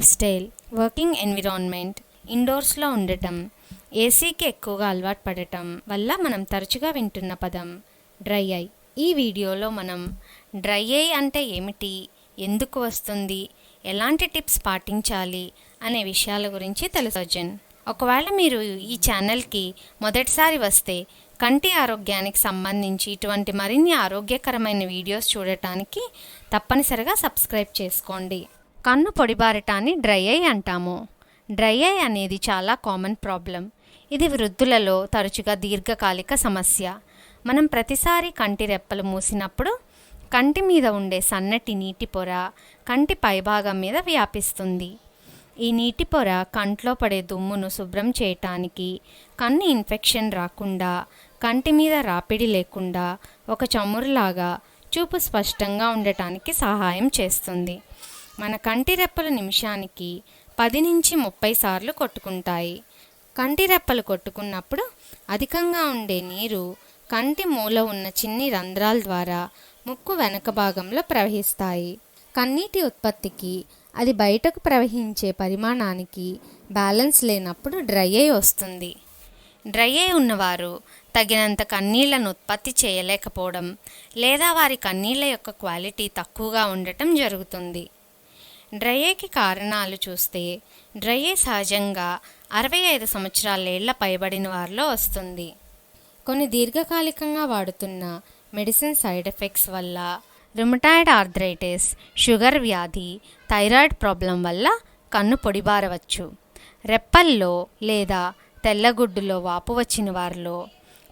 Life style working environment ఇండోర్స్లో ఉండటం ఏసీకి ఎక్కువగా అలవాటు పడటం వల్ల మనం తరచుగా వింటున్న పదం డ్రై ఐ. ఈ వీడియోలో మనం డ్రై ఐ అంటే ఏమిటి ఎందుకు వస్తుంది ఎలాంటి టిప్స్ పాటించాలి అనే విషయాల గురించి తెలుసోజన్ ఒకవేళ మీరు ఈ ఛానల్కి మొదటిసారి వస్తే కంటి ఆరోగ్యానికి సంబంధించి ఇటువంటి మరిన్ని ఆరోగ్యకరమైన వీడియోస్ చూడటానికి తప్పనిసరిగా సబ్స్క్రైబ్ చేసుకోండి. కన్ను పొడిబారటాన్ని డ్రై ఐ అంటాము. డ్రై ఐ అనేది చాలా కామన్ ప్రాబ్లం. ఇది వృద్ధులలో తరచుగా దీర్ఘకాలిక సమస్య. మనం ప్రతిసారి కంటి రెప్పలు మూసినప్పుడు కంటి మీద ఉండే సన్నటి నీటి పొర కంటి పైభాగం మీద వ్యాపిస్తుంది. ఈ నీటి పొర కంట్లో పడే దుమ్మును శుభ్రం చేయటానికి కన్ను ఇన్ఫెక్షన్ రాకుండా కంటి మీద రాపిడి లేకుండా ఒక చమురులాగా చూపు స్పష్టంగా ఉండటానికి సహాయం చేస్తుంది. మన కంటి రెప్పలు నిమిషానికి పది నుంచి ముప్పై సార్లు కొట్టుకుంటాయి. కంటి రెప్పలు కొట్టుకున్నప్పుడు అధికంగా ఉండే నీరు కంటి మూల ఉన్న చిన్ని రంధ్రాల ద్వారా ముక్కు వెనక భాగంలో ప్రవహిస్తాయి. కన్నీటి ఉత్పత్తికి అది బయటకు ప్రవహించే పరిమాణానికి బ్యాలెన్స్ లేనప్పుడు డ్రై అయి వస్తుంది. డ్రై అయి ఉన్నవారు తగినంత కన్నీళ్ళను ఉత్పత్తి చేయలేకపోవడం లేదా వారి కన్నీళ్ళ యొక్క క్వాలిటీ తక్కువగా ఉండటం జరుగుతుంది. డ్రయేకి కారణాలు చూస్తే డ్రయే సహజంగా అరవై ఐదు సంవత్సరాల ఏళ్ళ పైబడిన వారిలో వస్తుంది. కొన్ని దీర్ఘకాలికంగా వాడుతున్న మెడిసిన్ సైడ్ ఎఫెక్ట్స్ వల్ల రుమటాయిడ్ ఆర్థరైటిస్ షుగర్ వ్యాధి థైరాయిడ్ ప్రాబ్లం వల్ల కన్ను పొడిబారవచ్చు రెప్పల్లో లేదా తెల్లగుడ్డులో వాపు వచ్చిన వారిలో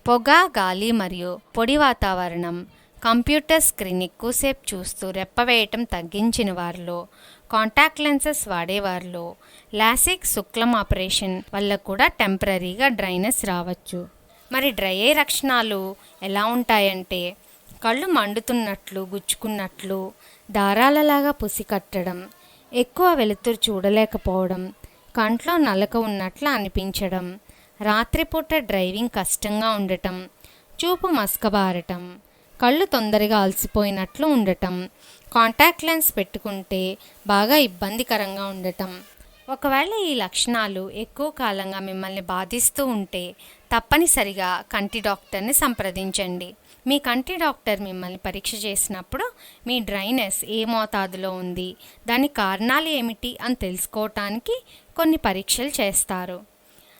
పొగ గాలి మరియు పొడి వాతావరణం కంప్యూటర్ స్క్రీన్ ఎక్కువసేపు చూస్తూ రెప్పవేయటం తగ్గించిన వారిలో కాంటాక్ట్ లెన్సెస్ వాడేవారిలో లాసిక్ శుక్లం ఆపరేషన్ వల్ల కూడా టెంపరీగా డ్రైనెస్ రావచ్చు. మరి డ్రై అయ్యే లక్షణాలు ఎలా ఉంటాయంటే కళ్ళు మండుతున్నట్లు గుచ్చుకున్నట్లు దారాలలాగా పుసి కట్టడం ఎక్కువ వెలుతురు చూడలేకపోవడం కంట్లో నలక ఉన్నట్లు అనిపించడం రాత్రిపూట డ్రైవింగ్ కష్టంగా ఉండటం చూపు మసకబారటం కళ్ళు తొందరగా అలసిపోయినట్లు ఉండటం కాంటాక్ట్ లెన్స్ పెట్టుకుంటే బాగా ఇబ్బందికరంగా ఉండటం. ఒకవేళ ఈ లక్షణాలు ఎక్కువ కాలంగా మిమ్మల్ని బాధిస్తూ ఉంటే తప్పనిసరిగా కంటి డాక్టర్ని సంప్రదించండి. మీ కంటి డాక్టర్ మిమ్మల్ని పరీక్ష చేసినప్పుడు మీ డ్రైనెస్ ఏ మోతాదులో ఉంది దాని కారణాలు ఏమిటి అని తెలుసుకోవటానికి కొన్ని పరీక్షలు చేస్తారు.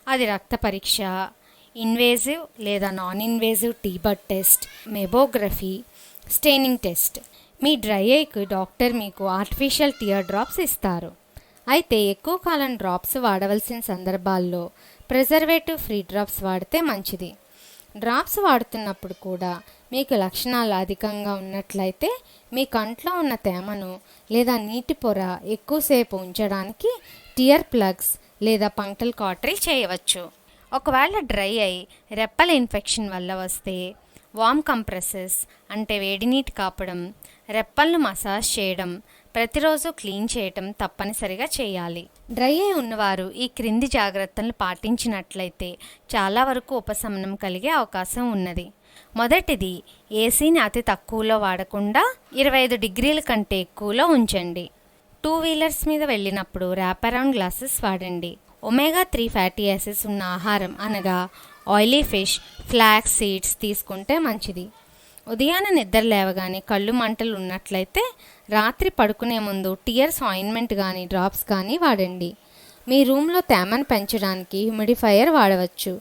అది రక్త పరీక్ష ఇన్వేజివ్ లేదా non invasive TBUT test meibography staining test మీ డ్రై ఐకి డాక్టర్ మీకు ఆర్టిఫిషియల్ టియర్ డ్రాప్స్ ఇస్తారు. అయితే ఎక్కువ కాలం డ్రాప్స్ వాడవలసిన సందర్భాల్లో ప్రిజర్వేటివ్ ఫ్రీ డ్రాప్స్ వాడితే మంచిది. డ్రాప్స్ వాడుతున్నప్పుడు కూడా మీకు లక్షణాలు అధికంగా ఉన్నట్లయితే మీ కంట్లో ఉన్న తేమను లేదా నీటి పొర ఎక్కువసేపు ఉంచడానికి టియర్ ప్లగ్స్ లేదా పంక్టల్ కాటరీ చేయవచ్చు. ఒకవేళ డ్రై అయి రెప్పల ఇన్ఫెక్షన్ వల్ల వస్తే వామ్ కంప్రెసెస్ అంటే వేడి నీటి కాపడం రెప్పలను మసాజ్ చేయడం ప్రతిరోజు క్లీన్ చేయటం తప్పనిసరిగా చేయాలి. డ్రై అయి ఉన్నవారు ఈ క్రింది జాగ్రత్తలను పాటించినట్లయితే చాలా వరకు ఉపశమనం కలిగే అవకాశం ఉన్నది. మొదటిది ఏసీని అతి తక్కువలో వాడకుండా ఇరవై ఐదు డిగ్రీల కంటే ఎక్కువలో ఉంచండి. టూ వీలర్స్ మీద వెళ్ళినప్పుడు ర్యాప్ అరౌండ్ గ్లాసెస్ వాడండి. ఒమేగా త్రీ ఫ్యాటీ యాసిడ్స్ ఉన్న ఆహారం అనగా ఆయిలీ ఫిష్ ఫ్లాక్స్ సీడ్స్ తీసుకుంటే మంచిది. ఉదయాన్నే నిద్ర లేవగానే కళ్ళు మంటలు ఉన్నట్లయితే రాత్రి పడుకునే ముందు టియర్స్ ఆయింట్మెంట్ కానీ డ్రాప్స్ కానీ వాడండి. మీ రూమ్లో తేమను పెంచడానికి హ్యూమిడిఫైయర్ వాడవచ్చు.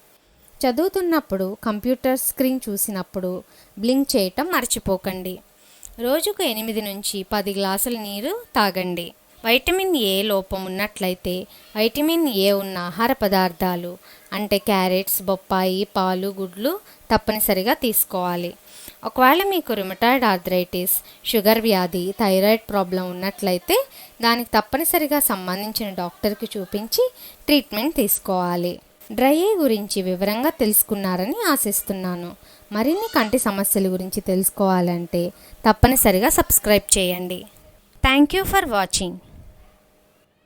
చదువుతున్నప్పుడు కంప్యూటర్ స్క్రీన్ చూసినప్పుడు బ్లింక్ చేయటం మర్చిపోకండి. రోజుకు ఎనిమిది నుంచి పది గ్లాసుల నీరు తాగండి. వైటమిన్ ఏ లోపం ఉన్నట్లయితే వైటమిన్ ఏ ఉన్న ఆహార పదార్థాలు అంటే క్యారెట్స్ బొప్పాయి పాలు గుడ్లు తప్పనిసరిగా తీసుకోవాలి. ఒకవేళ మీకు రిమటాయిడ్ ఆర్థరైటిస్ షుగర్ వ్యాధి థైరాయిడ్ ప్రాబ్లం ఉన్నట్లయితే దానికి తప్పనిసరిగా సంబంధించిన డాక్టర్కి చూపించి ట్రీట్మెంట్ తీసుకోవాలి. డ్రై ఐ గురించి వివరంగా తెలుసుకున్నారని ఆశిస్తున్నాను. మరిన్ని కంటి సమస్యల గురించి తెలుసుకోవాలంటే తప్పనిసరిగా సబ్స్క్రైబ్ చేయండి. Thank you for watching.